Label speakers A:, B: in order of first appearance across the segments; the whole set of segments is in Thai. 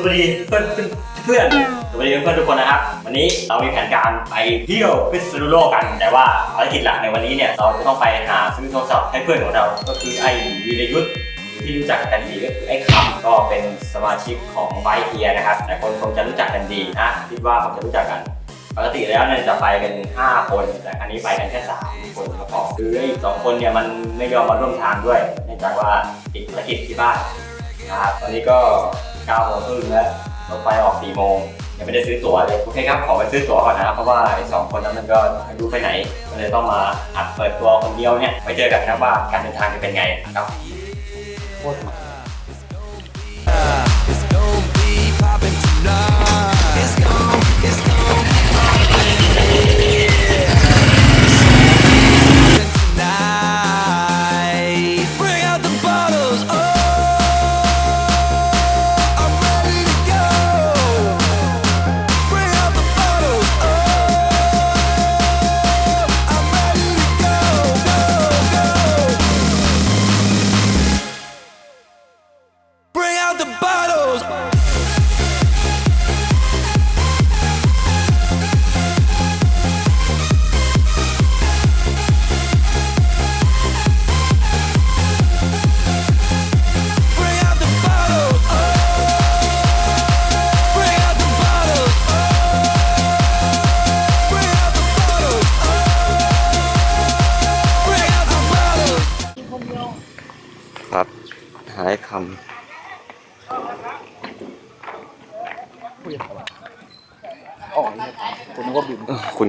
A: สวัสดีเพื่อนเพื่อนสวัสดีเพื่อนทุกคนนะครับ วันนี้เรามีแผนการไปเที่ยวพิษณุโลกกัน แต่ว่าภารกิจหลักในวันนี้เนี่ยเราจะต้องไปหาซื้อโทรศัพท์ให้เพื่อนของเรา ก็คือไอ้วีรยุทธ์ที่รู้จักกันดีก็คือไอ้คำก็เป็นสมาชิกของไบเฮียนะครับแต่คนคงจะรู้จักกันดีนะคิดว่าคงจะรู้จักกันปกติแล้วเนี่ยจะไปกัน 5 คน แต่ครั้นี้ไปกันแค่3คนก็พอคือไอ้สองคนเนี่ยมันไม่ยอมมาร่วมทางด้วยเนื่องจากว่าติดภารกิจที่บ้านนะครับตอนนี้ก็ 9โมงครึ่งแล้วรถไฟออก4โมงยังไม่ได้ซื้อตั๋วเลยโอเคครับขอไปซื้อตั๋วก่อนนะครับเพราะว่าไอ้สองคนนั้นมันก็ไม่รู้ไปไหนก็เลยต้องมาอัดเปิดตัวคนเดียวเนี่ยไปเจอกันนะครับว่าการเดินทางจะเป็นไงครับโคตร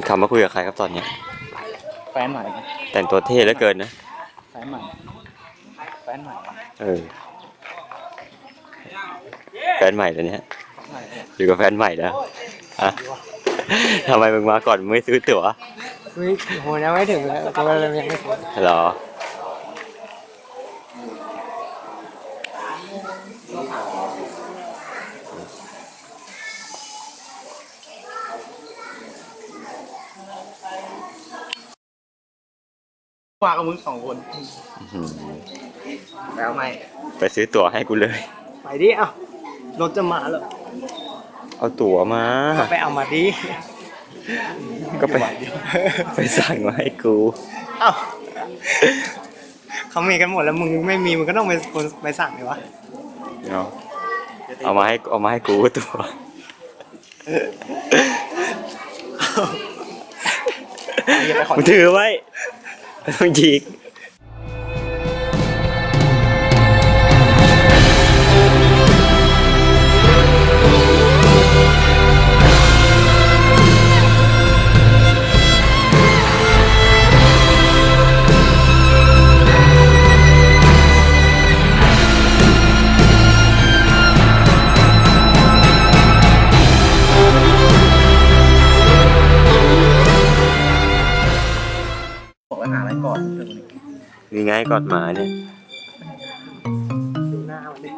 A: คุ
B: ณ
A: คำมาคุยกับใครครับตอนนี้
B: แฟนใหม่
A: แต่งตัวเท่เหลือเกินนะ
B: แฟนใหม่ แฟนใหม่
A: เออ แฟนใหม่แล้วเนี่ย
B: ใหม่
A: อยู่กับแฟนใหม่แล้วฮะทำไมมึงมาก่อนมึงไม่ซื้อตั๋ว
B: เฮ้ยโหยังไม่ถึงเลยตัวเรายังไม่ถึง
A: เหรอ
B: มากับมึงสองคน
A: อื้อหือ
B: แล้วไม่
A: ไปซื้อตั๋วให้กูเลย
B: ไปดิเอ้ารถจะมาแล้ว
A: เอาตั๋วมา
B: ไปเอามาดิ
A: ก็ไป ไปสั่งมาให้กู
B: เอ้าเขามีกันหมดแล้วมึงไม่มีมึงก็ต้องไปไปสั่งเลยวะ
A: เอาเอามาให้เอามาให้กูตั๋ว
B: อย่าไปขอ
A: มึงถือไว้ไม่ ต้องยิก
B: บอก
A: มีไงกอดหมาเนี่ย
B: ดูหน้ามันดิ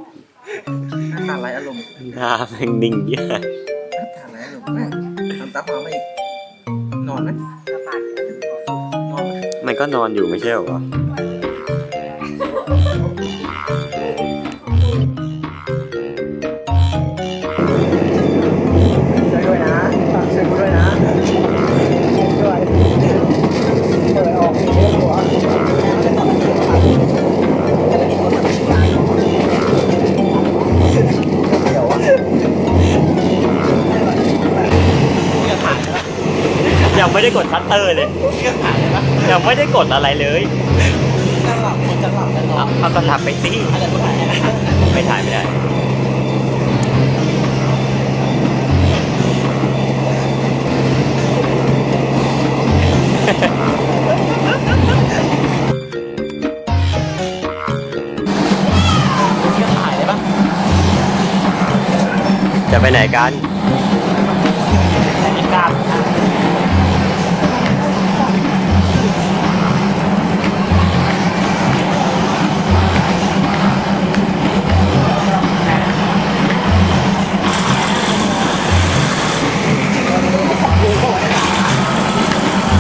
B: ขาดไรอารมณ์
A: หน้าแม่งนิ่งเหี้ย
B: ขาดไรอารมณ์แม่ทำตาฟ้าไม่นอนไหมนอนไหม
A: มันก็นอนอยู่ไม่ใช่เหรอ ไม่ได้กดชัตเตอร์เลยยังไม่ได้กดอะไรเลย
B: จะหลับคนจะหลับแล้วนอ
A: เอา
B: น
A: เอาตลับไปสิ
B: อะไรก็ได้
A: ไม่ถ่ายไม่ได้
B: จะถ่ายได้ปะ
A: จะไปไหนกัน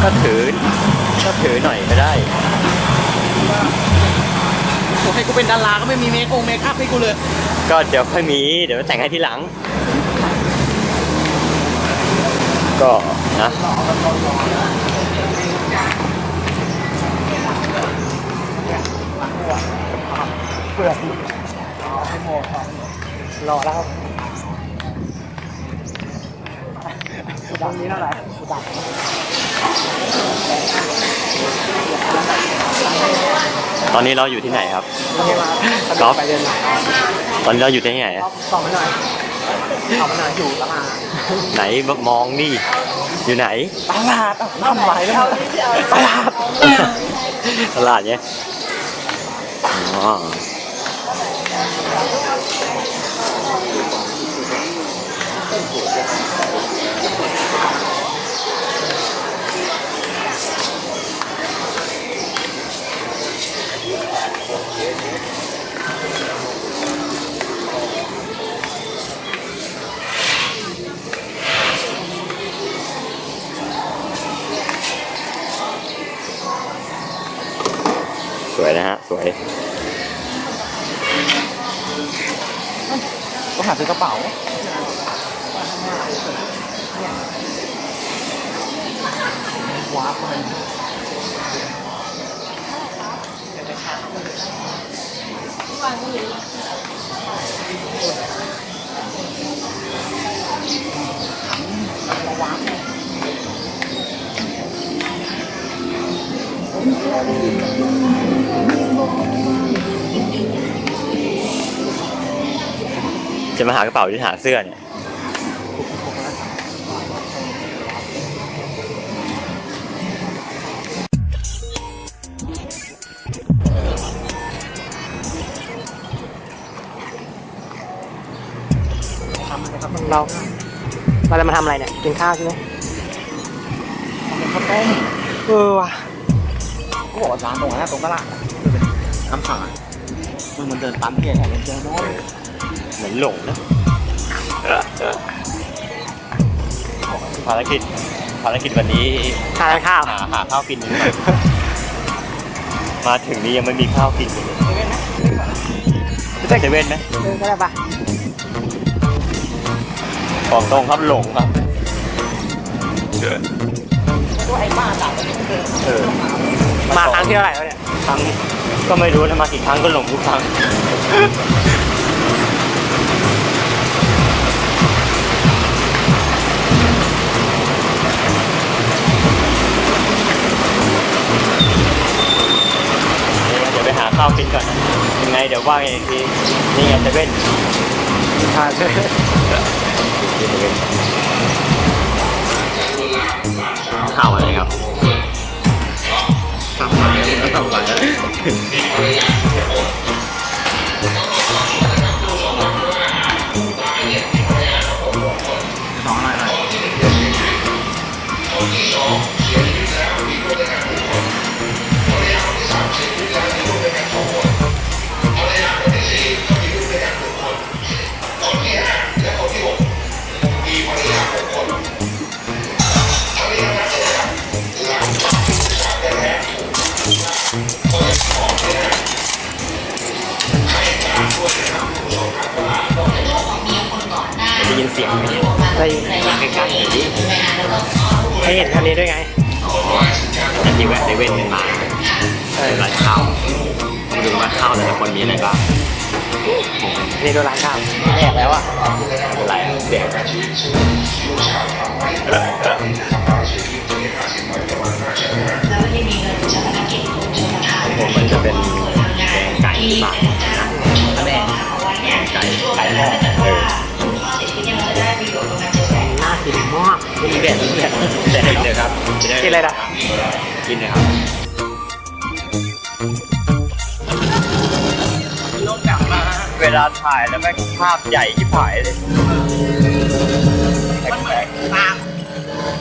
B: ก็
A: ถือก็ถือหน่อยก็ได้
B: โอ้ให้กูเป็นดาราก็ไม่มีเมคองเมคอัพให้กูเลย
A: ก็เดี๋ยวค่อยมี เดี๋ยวแต่งให้ทีหลัง ก็นะ
B: เปลือกให้หมดรอแล้วครับตรงนี้เท่าไหร่ดับ
A: ตอนนี้เราอยู่ที่ไหนครับ
B: ไม่ให้มา
A: ก๊อฟ
B: ไปเดิน
A: ตอนนี้เราอยู่ที่ไหน
B: ก๊อฟส่องมาหน่อยส่องมาหน่อยอยู่ตลาด
A: ไหนมองดิอยู่ไหน
B: ตลาดอะทำไรแล้วตลาด
A: ตลาดเนี้ยอ๋อ จะมาหากระเป๋าหรือหาเสื้อเนี่ย
B: ทำนะครับเราเราจะมาทำอะไรเนี่ย กินข้าวใช่ไหมข้าวต้มเออว่ะเขาบอกว่าร้านตรงนั้นตรงตลาดน้ำสั่งอะมันมันเดินปั๊มเพียงแค่เจอโน้ต
A: เหมือนหลงนะภารกิจภารกิจวันนี้
B: ทานข้าว
A: หาหาข้าวกินนิดหน่อยมาถึงนี้ยังไม่มีข้าวกินเลยรู้จักเซเว่นไหม
B: เออก็ได้ปะ
A: บอกตรงครับหลงครับ
B: ตัวไอ้บ้าต่าง
A: เออ
B: มาครั้งที่เท่าไหร่แล้วเนี่ย
A: ครั้งก็ไม่รู้นะมากี่ครั้งก็หลงทุกครั้ง ข้าวกินก่อนนะยังไงเดี๋ยวว่ากันอีกทีนี่ไงเซเว่น
B: ทานใช่ไหม
A: ข่าวอะไรครับ
B: ตามมาแล้วตามมาส
A: สียงไหมเนี่ย
B: ได้
A: ใกล้ๆหน่อยดิ
B: ให้เห็นคันนี้ด้วยไง
A: อันที่แวะเซเว่นกันมาเออร้านข้าวมาดูว่าข้าวแต่ละคนมีอะไรบ้าง
B: นี่ดูร้านข้าวแดกแล้วอะ
A: ไม่เป็นไรเด็กผมมันจะเป็นแกงไก่หมักนะ
B: แดก
A: แกงไก่ไก่หม้อเออ
B: น่ากินมากมีแดดมีแดด
A: แต่กินเลยครับ
B: กินอะไรนะ
A: กินเลยครับ
B: รถกลับมา
A: เวลาถ่ายแล้วแม่งภาพใหญ่ที่ผายเลย
B: มันเหมือนตา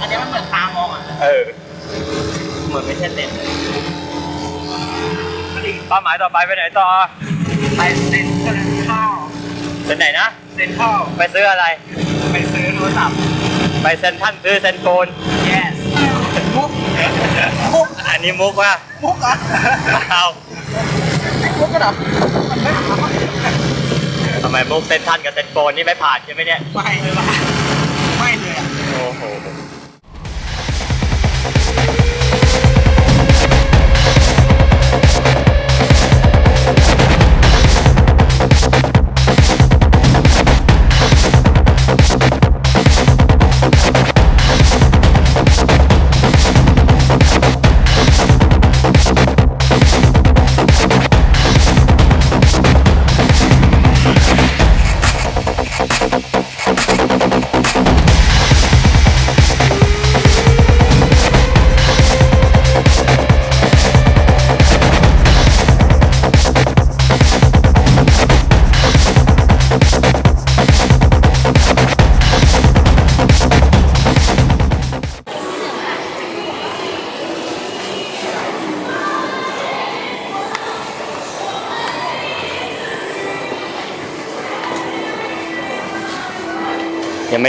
B: อันนี้มันเหมือนตามองอะ
A: เออเหมือนไม่ใช่เลนส์เลยเป้าหมายต่อไปไปไหนต่อ
B: ไปเซ็นข้าว
A: เป็นไหนนะ
B: เซ็นข้าว
A: ไปซื้ออะไร
B: ไปซื้อโทรศัพท์
A: ไปเซนทรันซื้อเซนโกน
B: yes มุกมุก
A: อันนี้มุกว่า
B: มุกอะ
A: เอา
B: มุกก็เหรอ
A: เอาไมมุกเซนทันกับเซนโฟนนี่ไม่ผ่านใช่ไหมเนี่ย
B: ไม่เลยว่ะ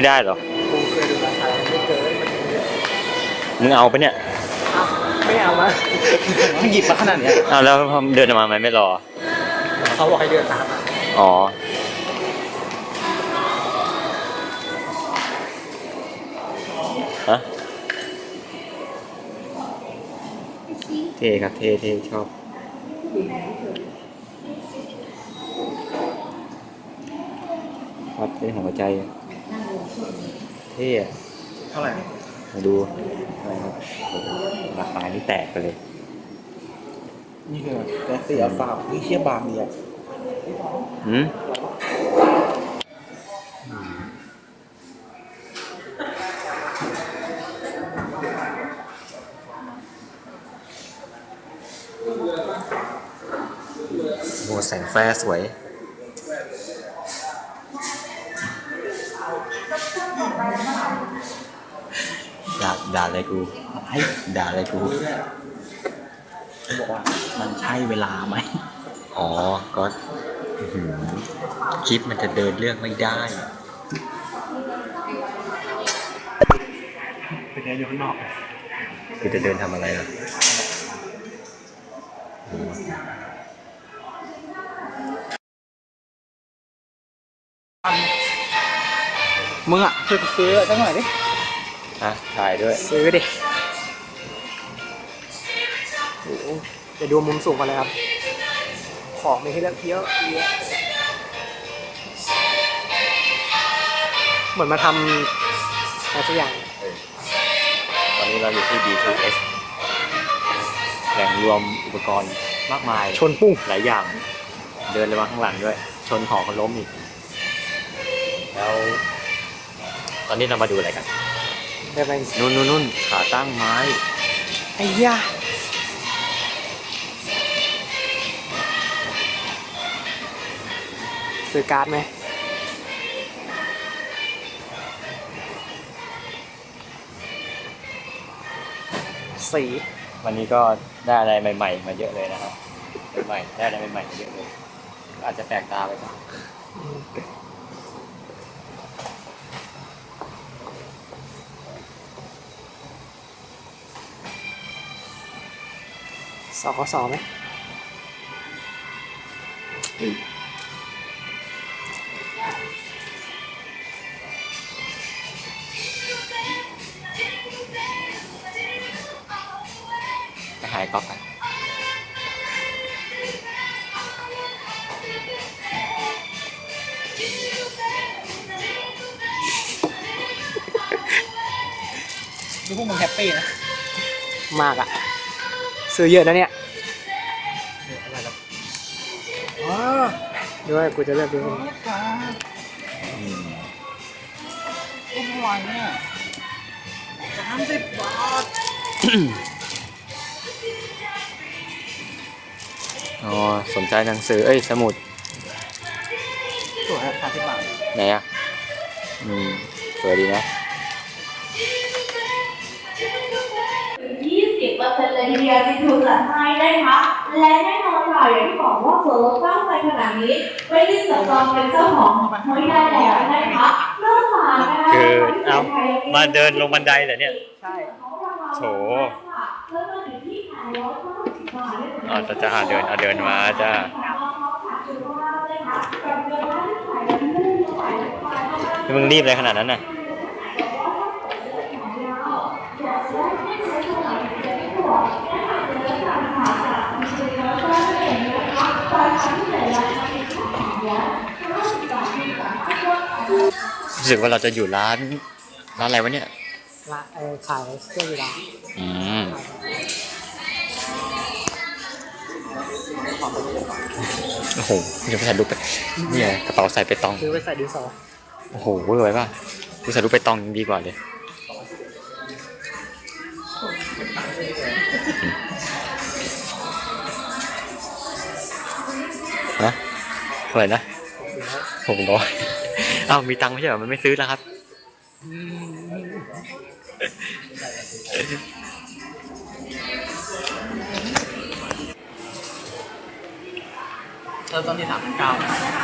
A: ไม่ได้เหรอ
B: กูเคยดูราคาไม่เกิน
A: มึงเอาไปะเนี่ย
B: ไม่เอามามึงหยิบมาขนาดเนี้ย
A: เอาแล้วพอเดินออกมาไหมไม่รอ
B: เขาบอกให้เดินตามอะ
A: อ๋อ ฮะ เท่ครับ เท่เท่ชอบ วัดเป็นหัวใจ เท่อะ
B: เท่าไหร่
A: มาดูอะไรครับโอ้โหราคานี่แตกไปเลย
B: นี่คือแท็กซี่อัลฟานี่เทียบบางเดียว
A: หืมโอ้แสงแฟร์สวย ด่าด่าอะไรกูให้ด่าอะไรกู
B: เขาบอกว่า มันใช่เวลาไหม
A: อ๋อก็อื้อหือคลิปมันจะเดินเรื่องไม่ได้
B: เป็นไงอยู่ข้างนอก
A: คือจะเดินทำอะไรล่ะ
B: มึงอะช่วยกูซื้อสักหน่อยดิ
A: ฮะถ่ายด้วย
B: ซื้อดิโอ้โหเดี๋ยวดูมุมสูงกันเลยครับ ของมีให้เลือกเยอะเยอะเหมือนมาทำอะไรสักอย่าง
A: ตอนนี้เราอยู่ที่ B2S แหล่งรวมอุปกรณ์มากมาย
B: ชนปุ้ง
A: หลายอย่าง เดินเลยมาข้างหลังด้วย ชนของคนล้มอีก แล้ว ตอนนี้เรามาดูอะไรกัน
B: เดี๋ยวไป
A: นู่นนู่นนู่นขาตั้งไม้
B: ไอ้ยาซื้อการ์ดไหมสี
A: วันนี้ก็ได้อะไรใหม่ ๆ มาเยอะเลยนะครับใหม่ๆได้อะไรใหม่ๆมาเยอะเลย อาจจะแปลกตาไปบ้าง
B: สคสไหม
A: ไปหายก๊อฟกัน
B: นี่พวกมึงแฮปปี้นะ มากอะ ซื้อเยอะนะเนี่ย
A: อะไรแล้ว
B: อ๋อด้วยกูจะเลือกดู
A: อืม
B: ไม่ไหวเนี่ยสามสิบบาท
A: อ๋อสนใจหนังสือ เอ้ย สมุด
B: สวยสามสิบบาท
A: ไหนอะ อืม สวยดีนะ
C: เปอร์เซ็นต์เลยทีเดียวที่ถูกจัดให้นะคะ และแน่นอนค่ะอย่างที่บอกว่าเฟิร์สตั้งใจขนาดนี้ไม่ได้จับจองเป็นเจ้าของไม่ได้แล้วนะคะนอกจากนะคะ
A: คือเอามาเดินลงบันไดเหรอเนี่ย
B: ใช่
A: โถ
C: แล้วก็อยู่ที่890บาท
A: อ๋อจะจะหาเดินเอาเดินมาจ้า
C: ขอบคุณมากเลยค่ะ
A: มึงรีบอะไรขนาดนั้นน่ะ รู้สึกว่าเราจะอยู่ร้านร้านอะไรวะเนี่ย
B: ละเออขายเสื้อยีราฟ
A: อืมโอ้โหเดี๋ยวไปถ่ายรูปไปเนี่ยกระเป๋าใส่ไปตอง
B: ซื้อไปใส่ดินสอ
A: โอ้โหเวอร์ไปป่ะดูใส่รูปไปตองยังดีกว่าเลย นะเท่าไหร่นะหกร้อยอ้าวมีตังค์ไม่ใช่เหรอมันไม่ซื้อแล้วครับ
B: เริ่มต้นที่สามพันเก้า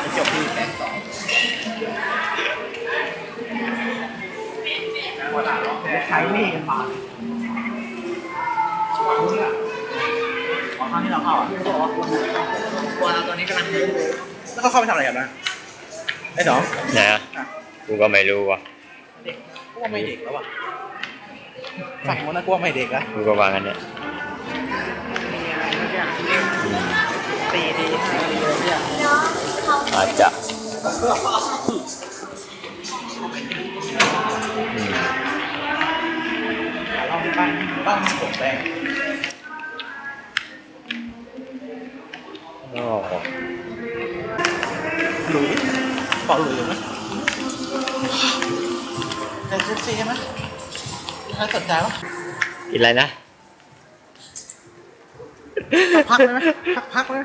B: จะจบที่แสนสองใช้หนี่กันมาเนี่ย ขอครั้งที่เราเข้าอะบอกว่าคนตัวเราตอนนี้กำลังแล้วเขาเข้าไปทำอะไรกันนะไอ้สอง
A: ไหนอะกูก็ไม่รู้ว่ะ
B: เด็กกลัวไม่เด็กแล้วอะฝั่งมันน่ากลัวไม่เด็กอะ
A: กูก็วางกันเนี่ย
B: มีอะไรเมื่อกี้ตีดีตีดีเลยเนี่ย
A: อาจจะอืม
B: เราบ้านบ้านผมแดง
A: โอ้
B: หลุยเปล่าหลุยไหมเซ็กซี่ใช่ไหมใครสนใจปะ
A: กินอะไรนะ
B: พักไหมพักพักไหม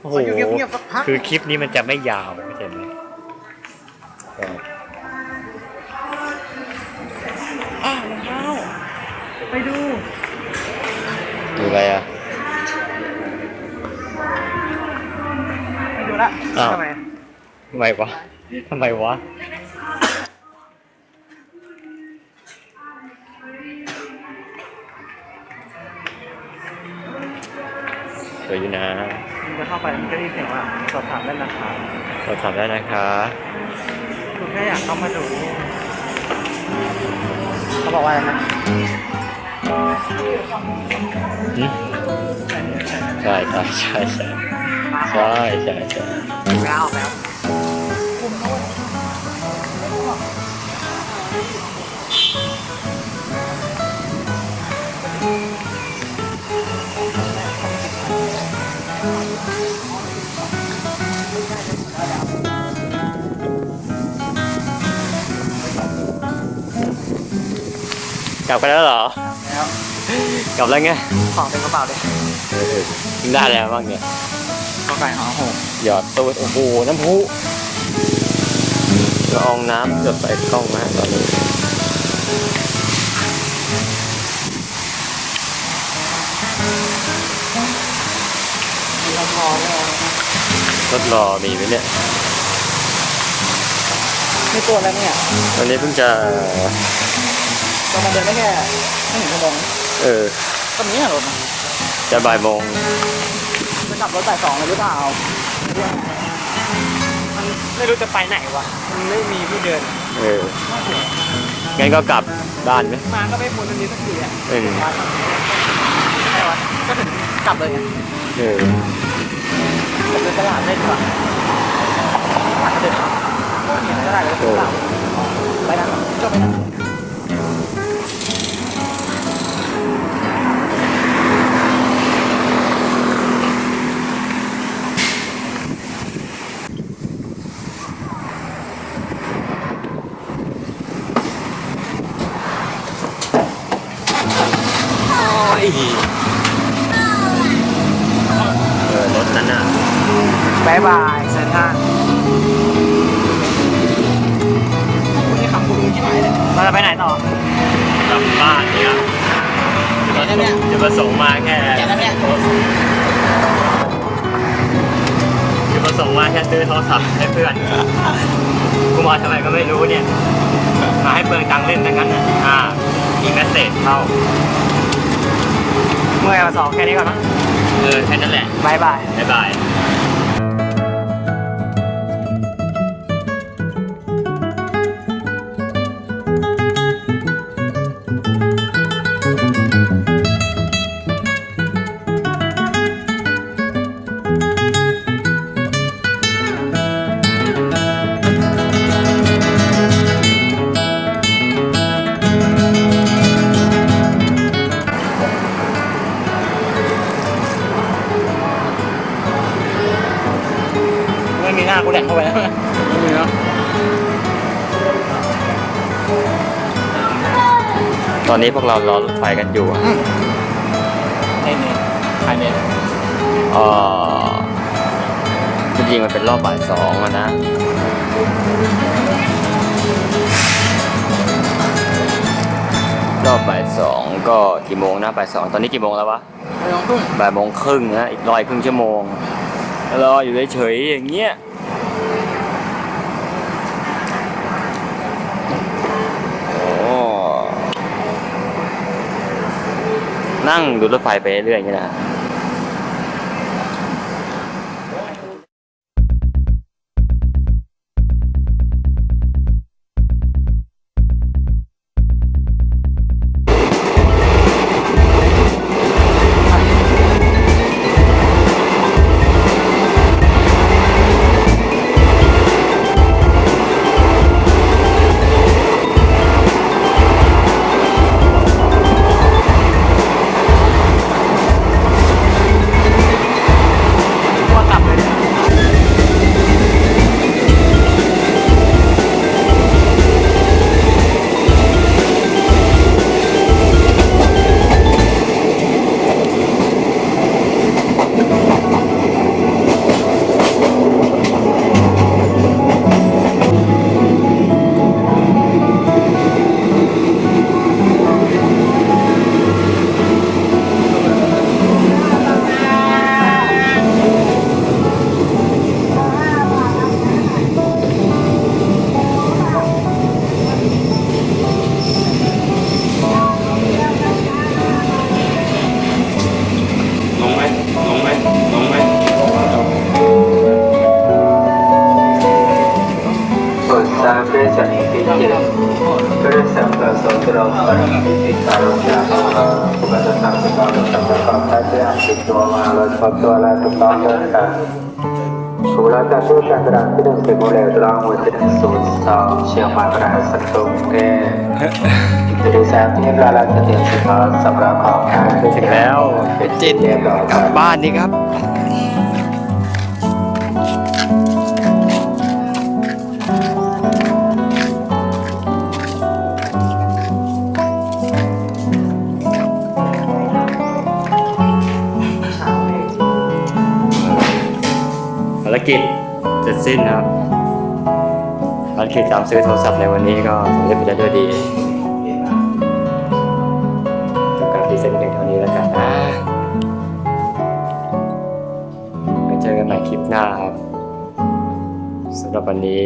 A: โอ้โห
B: ขออยู่เงียบๆสักพัก
A: คือคลิปนี้มันจะไม่ยาวไม่ใช่ไหมก็
B: อ่ารองเท้าไปดู
A: ดูอะไรอะ
B: ไปดูละ
A: อ้าว
B: ทำไม
A: ทำไมวะทำไมวะ สวยอยู่นะ
B: มันจะเข้าไปมันก็ได้ยินเสียงว่าสอบถามได้ราคา
A: เราทำได้นะคะ
B: คือแค่อยากเข้ามาดูเขาบอกว่าอะไรนะ
A: หึใช่ใช่ใช่ใช่ใช่ใช่ ใช่
B: แล้วแล้ว
A: กลับกันแล้วเหรอ
B: แล้ว
A: กลับแล้วไง
B: ของเต็มกระเป๋าเลย
A: เออได้แล้วบ้างเนี่ย
B: ข้าวไก่หอมโห
A: หยอดตูดโอ้โหน้ำพุละอองน้ำหยดใส่กล้องมาตอนนี้
B: เราพอแล้ว
A: รถรอมีไหมเนี่ย
B: ไม่ตัวแล้วเนี่ย
A: วันนี้เพิ่งจะ
B: เรามาเดินได้แค่ไม่ถึงชั่วโมง
A: เออ
B: ตรงนี้อะรถมัน
A: จะบ่ายโมง
B: จะกลับรถบ่ายสองเลยหรือเปล่า มันไม่รู้จะไปไหนวะมันไม่มีที่เดิน
A: เอองั้นก็กลับบ้านไหม
B: มาก็ไม่พ้นตรงนี้สักทีอะ
A: เออ
B: วัดใช่วัดก็ถึงกลับเลยไง
A: เออ
B: ผมเดินตลาดได้ดีกว่าตลาดก็เดินเนี่ยตลาดเลยตลาดไปนั่งจบไปนั่งายบายเซนท่าวันนี้ขับคุณที่ไหนเนี่ยเราจะไปไหนต่อก
A: ลับบ้านเนี่ยจะประสงค์มาแค่
B: แค่นั้นเนี่ย
A: จะประสงค์มาแค่ซื้อโทรศัพท์ให้เพื่อนกูมาทำไมก็ไม่รู้เนี่ย มาให้เปลืองตังค์เล่นดังนั้นน่ะอ่ามีแมสเซจเข้า
B: เมื่อยมาสองแค่นี้ก่อนนะ
A: เออแค่นั้นแหละ
B: บายบาย
A: บ๊ายบาย นนี้พวกเรารอรถไฟกันอยู่อะ
B: ในเน็ตภายใน
A: เออจริงๆมันเป็นรอบบ่ายสองอะนะ รอบบ่ายสองก็กี่โมงนะบ่ายสองตอนนี้กี่โมงแล้ววะ
B: ไปลองตุ้ง
A: บ่ายโมงครึ่งนะอีกรอยครึ่งชั่วโมงรออยู่เฉยๆอย่างเงี้ยโอ้ นั่งดูรถไฟไปเรื่อยๆอย่างเงี้ยนะ
D: ala tukang dan Kula tak tu tak gerak tidak boleh terang Tidak susah Siapa gerak satu ke Jadi saya punya lala ketika kita Seberapa
A: ถึงแล้วจิตกลับบ้านดีครับ จสิ้นนะครับภารกิจตามซื้อโทรศัพท์ในวันนี้ก็สำเร็จไปได้ด้วยดีจบการพรีเซนต์เพียงเท่านี้แล้วกันนะไว้เจอกันใหม่คลิปหน้าครับสำหรับวันนี้